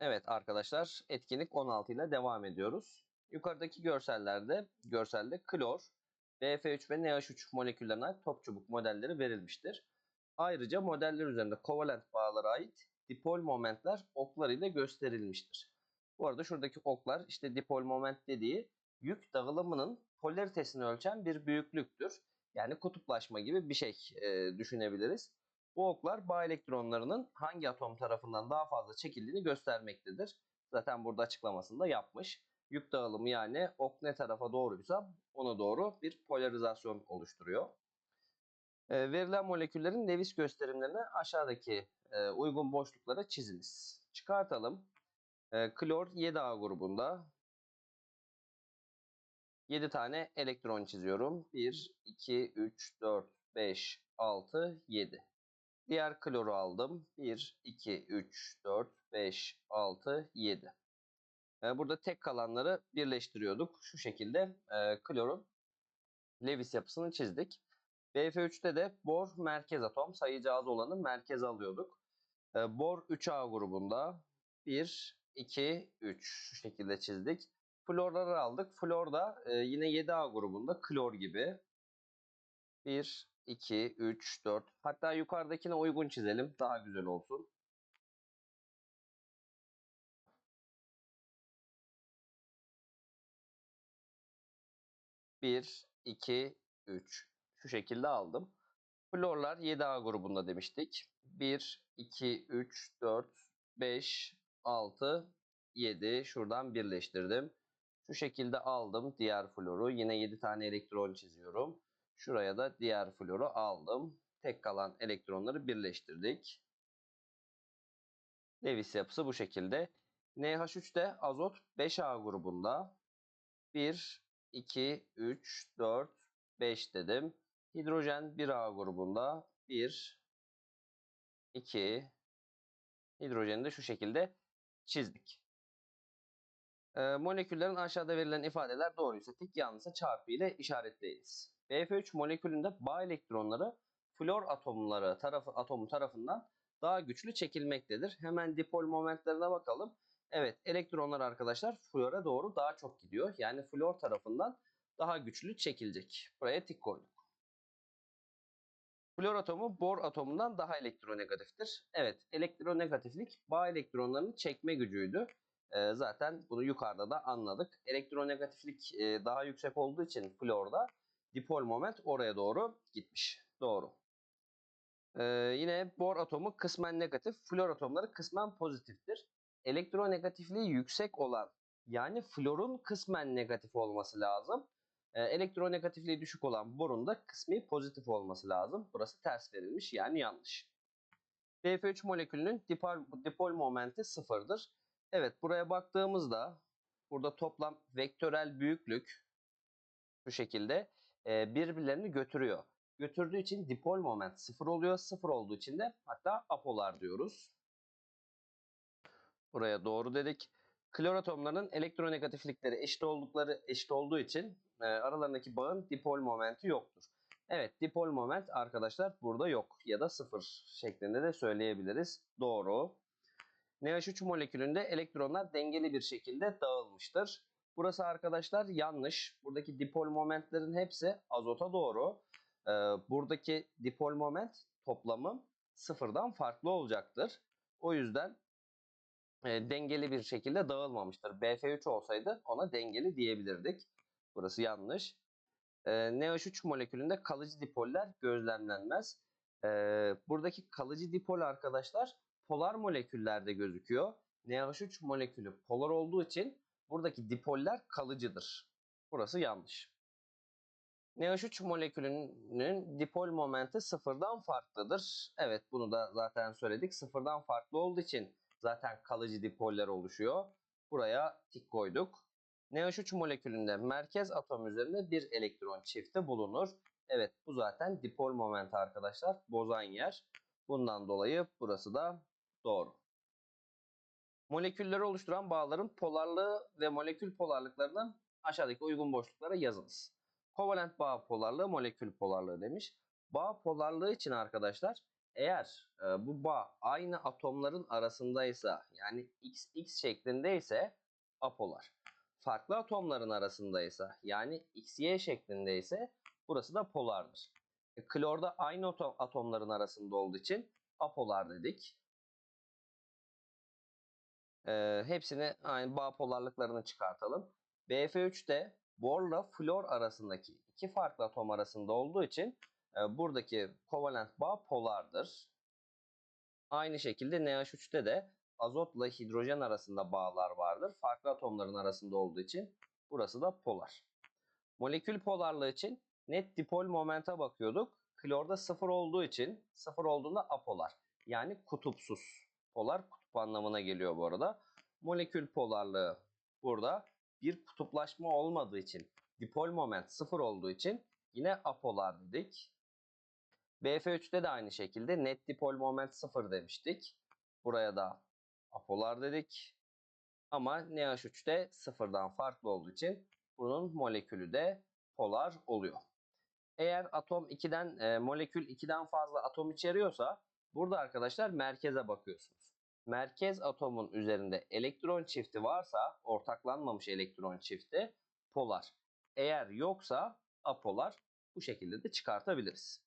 Evet arkadaşlar etkinlik 16 ile devam ediyoruz. Yukarıdaki görsellerde görselde klor, BF3 ve NH3 moleküllerine ait top çubuk modelleri verilmiştir. Ayrıca modeller üzerinde kovalent bağlara ait dipol momentler oklar ile gösterilmiştir. Bu arada şuradaki oklar işte dipol moment dediği yük dağılımının polaritesini ölçen bir büyüklüktür. Yani kutuplaşma gibi bir şey e, düşünebiliriz. Bu oklar bağ elektronlarının hangi atom tarafından daha fazla çekildiğini göstermektedir. Zaten burada açıklamasını da yapmış. Yük dağılımı yani ok ne tarafa doğruysa ona doğru bir polarizasyon oluşturuyor. E, verilen moleküllerin Lewis gösterimlerini aşağıdaki e, uygun boşluklara çiziniz. Çıkartalım. E, klor 7A grubunda 7 tane elektron çiziyorum. 1, 2, 3, 4, 5, 6, 7. Diğer kloru aldım. 1, 2, 3, 4, 5, 6, 7. Burada tek kalanları birleştiriyorduk. Şu şekilde e, klorun Lewis yapısını çizdik. BF3'te de bor merkez atom sayıcı az olanı merkeze alıyorduk. E, bor 3A grubunda 1, 2, 3 şu şekilde çizdik. Florları aldık. Flor da e, yine 7A grubunda klor gibi. 1, 2, 3, 4. Hatta yukarıdakine uygun çizelim. Daha güzel olsun. Bir, iki, üç. Şu şekilde aldım. Florlar 7A grubunda demiştik. 1, 2, 3, 4, 5, 6, 7. Şuradan birleştirdim. Şu şekilde aldım diğer floru. Yine 7 tane elektron çiziyorum. Şuraya da diğer floru aldım. Tek kalan elektronları birleştirdik. Lewis yapısı bu şekilde. NH3 de azot 5A grubunda. 1, 2, 3, 4, 5 dedim. Hidrojen 1A grubunda. 1, 2, hidrojeni de şu şekilde çizdik. Ee, moleküllerin aşağıda verilen ifadeler doğruysa tik yanlışsa çarpı ile işaretleyiniz. BF3 molekülünde bağ elektronları flor atomları tarafı, atomu tarafından daha güçlü çekilmektedir. Hemen dipol momentlerine bakalım. Evet elektronlar arkadaşlar flora doğru daha çok gidiyor. Yani flor tarafından daha güçlü çekilecek. Buraya tik koyduk. Flor atomu bor atomundan daha elektronegatiftir. Evet elektronegatiflik bağ elektronlarının çekme gücüydü. Ee, zaten bunu yukarıda da anladık. Elektronegatiflik e, daha yüksek olduğu için florda dipol moment oraya doğru gitmiş. Doğru. Ee, yine bor atomu kısmen negatif, flor atomları kısmen pozitiftir. Elektronegatifliği yüksek olan yani florun kısmen negatif olması lazım. Ee, elektronegatifliği düşük olan borun da kısmi pozitif olması lazım. Burası ters verilmiş yani yanlış. BF3 molekülünün dipol, dipol momenti sıfırdır. Evet buraya baktığımızda burada toplam vektörel büyüklük bu şekilde e, birbirlerini götürüyor. Götürdüğü için dipol moment sıfır oluyor. Sıfır olduğu için de hatta apolar diyoruz. Buraya doğru dedik. Klor atomlarının elektronegatiflikleri eşit oldukları eşit olduğu için e, aralarındaki bağın dipol momenti yoktur. Evet dipol moment arkadaşlar burada yok ya da sıfır şeklinde de söyleyebiliriz. Doğru. NH3 molekülünde elektronlar dengeli bir şekilde dağılmıştır. Burası arkadaşlar yanlış. Buradaki dipol momentlerin hepsi azota doğru. Ee, buradaki dipol moment toplamı sıfırdan farklı olacaktır. O yüzden e, dengeli bir şekilde dağılmamıştır. BF3 olsaydı ona dengeli diyebilirdik. Burası yanlış. Ee, NH3 molekülünde kalıcı dipoller gözlemlenmez. Ee, buradaki kalıcı dipol arkadaşlar polar moleküllerde gözüküyor. NH3 molekülü polar olduğu için buradaki dipoller kalıcıdır. Burası yanlış. NH3 molekülünün dipol momenti sıfırdan farklıdır. Evet bunu da zaten söyledik. Sıfırdan farklı olduğu için zaten kalıcı dipoller oluşuyor. Buraya tik koyduk. NH3 molekülünde merkez atom üzerinde bir elektron çifti bulunur. Evet bu zaten dipol momenti arkadaşlar. Bozan yer. Bundan dolayı burası da doğru. Molekülleri oluşturan bağların polarlığı ve molekül polarlıklarını aşağıdaki uygun boşluklara yazınız. Kovalent bağ polarlığı, molekül polarlığı demiş. Bağ polarlığı için arkadaşlar Eğer e, bu bağ aynı atomların arasındaysa yani XX şeklindeyse apolar. Farklı atomların arasındaysa yani XY şeklindeyse burası da polardır. E, klorda aynı atom, atomların arasında olduğu için apolar dedik. E, hepsini aynı bağ polarlıklarını çıkartalım. BF3'te borla flor arasındaki iki farklı atom arasında olduğu için e, buradaki kovalent bağ polardır. Aynı şekilde NH3'te de azotla hidrojen arasında bağlar vardır. Farklı atomların arasında olduğu için burası da polar. Molekül polarlığı için net dipol momenta bakıyorduk. Klorda sıfır olduğu için sıfır olduğunda apolar. Yani kutupsuz. Polar kutup anlamına geliyor bu arada. Molekül polarlığı burada bir kutuplaşma olmadığı için dipol moment sıfır olduğu için yine apolar dedik. BF3'te de aynı şekilde net dipol moment sıfır demiştik. Buraya da apolar dedik. Ama NH3'te sıfırdan farklı olduğu için bunun molekülü de polar oluyor. Eğer atom 2'den e, molekül 2'den fazla atom içeriyorsa burada arkadaşlar merkeze bakıyorsunuz. Merkez atomun üzerinde elektron çifti varsa ortaklanmamış elektron çifti polar. Eğer yoksa apolar bu şekilde de çıkartabiliriz.